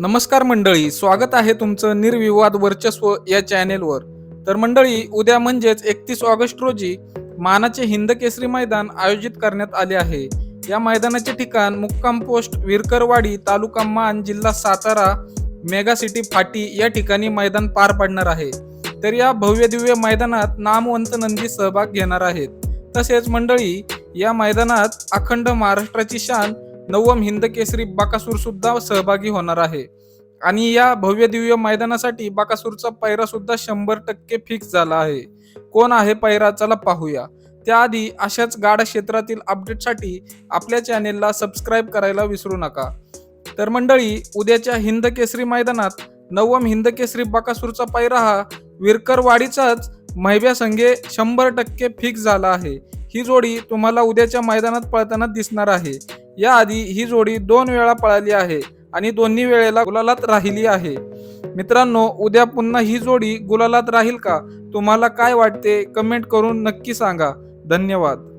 नमस्कार मंडळी स्वागत आहे तुमचं निर्विवाद वर्चस्व या चॅनेलवर. तर मंडळी उद्या म्हणजेच एकतीस ऑगस्ट रोजी मानाचे हिंद केसरी मैदान आयोजित करण्यात आले आहे. या मैदानाचे ठिकाण मुक्काम पोस्ट विरकरवाडी तालुका मान जिल्हा सातारा मेगा सिटी फाटी या ठिकाणी मैदान पार पडणार आहे. तर या भव्य दिव्य मैदानात नामवंत नंदी सहभाग घेणार आहेत. तसेच मंडळी या मैदानात अखंड महाराष्ट्राची शान नवम हिंद केसरी बाकासूर सुद्धा सहभागी होणार आहे. आणि या भव्य दिव्य मैदानासाठी बाकासूरचा पैरा सुद्धा शंभर टक्के फिक्स झाला आहे. कोण आहे पैरा चला पाहूया. त्याआधी अशाच गाडा क्षेत्रातील अपडेटसाठी आपल्या चॅनेलला सबस्क्राईब करायला विसरू नका. तर मंडळी उद्याच्या हिंद केसरी मैदानात नवम हिंद केसरी बाकासूरचा पैरा हा विरकरवाडीचाच महिब्या संघे शंभर टक्के फिक्स झाला आहे. ही जोडी तुम्हाला उद्याच्या मैदानात पळताना दिसणार आहे. याआधी ही जोडी दोन वेळा पळाली आहे आणि दोन्ही वेळेला गुलालात राहिली आहे. मित्रांनो उद्या पुन्हा ही जोडी गुलालात राहील का? तुम्हाला काय वाटते? कमेंट करून नक्की सांगा. धन्यवाद.